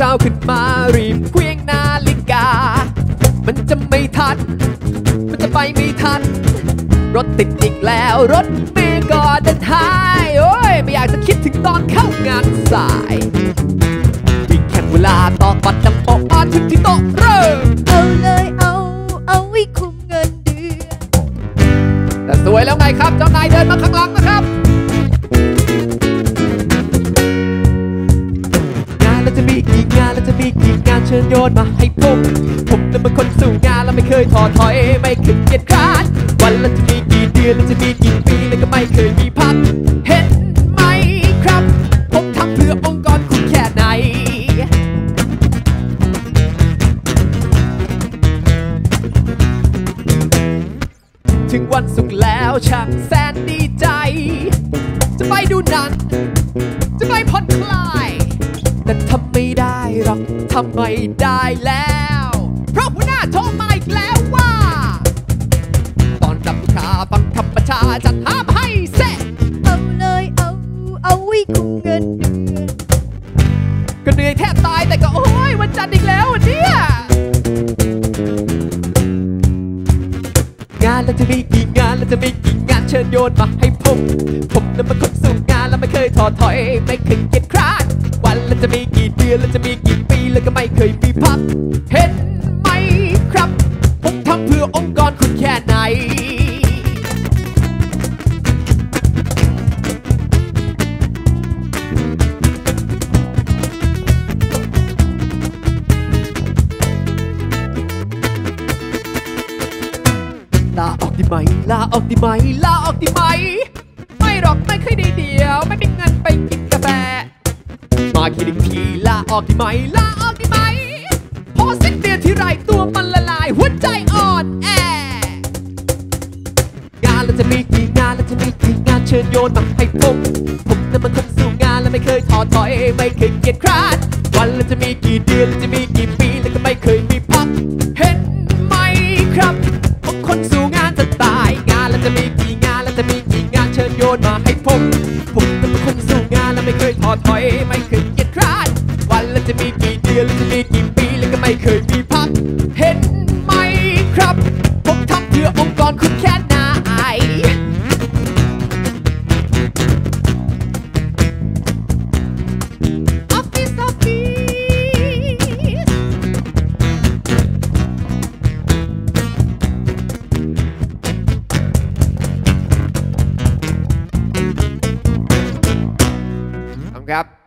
ช้าขึ้นมารีบเคลียงนาฬิกา มันจะไม่ทัน มันจะไปไม่ทัน รถติดอีกแล้วรถเมย์ก็เดินหายโอ้ยไม่อยากจะคิดถึงตอนเข้างานสายวิ่งแข่งเวลาต่อปัดรดำโอมาถึงที่โต๊ะเริ่มเอาเลยเอาเอาไว้คุ้มเงินเดือนแต่สวยแล้วไงครับเจ้านายเดินมาข้างหลังนะครับ เชิญโยนมาให้ผมผมนั้นเป็นคนสู่งานแล้วไม่เคยท้อถอย ไม่เคยเกียจคร้านวันล้วจะมีกี่เดือนแล้วจะมีกี่ปีแล้วก็ไม่เคยมีพักเห็นไหมครับ ผมทำเพื่อองค์กรคุณแค่ไหนถึงวันศุกร์แล้วช่างแสนดีใจ จะไปดูหนังจะไปผ่อนคลาย รอกทำไม่ได้แล้ว เพราะหัวหน้าโทรมาอีกแล้วว่าตอนรับลูกค้าฟังธรรมชาติจัดห้ามให้เสร็จเอาเลยเอาเอาไว้คุมเงินเดือนก็เหนื่อยแทบตายแต่ก็โอ้ยวันจันทร์อีกแล้วอะเนี่ยงานแล้วจะมีกี่งานแล้วจะมีกี่งานเชิญโยนมาให้ผม ผมนั้นเป็นคนสู่งานแล้วไม่เคยท้อถอย ไม่เคยเกียจคร้านวันแล้ว จะมีกี่เดือนแล้วจะมีกี่ปีแล้วก็ไม่เคยมีพัก เห็นไหมครับ ผมทำเพื่อองค์กรคุณแค่ไหนลาออกดีไหม ลาออกดีไหม ลาออกดีไหม ไม่หรอกไม่เคยด้เดียว ไม่มีเงินไป มาคิดอีกทีลาออกดีไหมลาออกดีไหมพอสิ้นเดือนที่ไรตัวมันละลายหัวใจอ่อนแองานแล้วจะมีกี่งานแล้วจะมีกี่งานเชิญโยนมาให้ผมผมนั้นมันคนสู่งานและไม่เคยท้อถอยไม่เคยเกียจคร้านวันแล้วจะมีกี่เดือนจะมีกี่ปีแล้วก็ไม่เคยมีพักเห็นไหมครับผมคนสู่งานจะตายงานแล้วจะมีกี่งานแล้วจะมีกี่งานเชิญโยนมาให้ผมผมนั้นเป็นคนสู่งานและไม่เคยท้อถอยไม่ จะมีกี่เดือนแล้วจะมีกี่ปีแล้วก็ไม่เคยมีพัก เห็นไหมครับ ผมทำเพื่อองค์กรคุณแค่ไหนครับ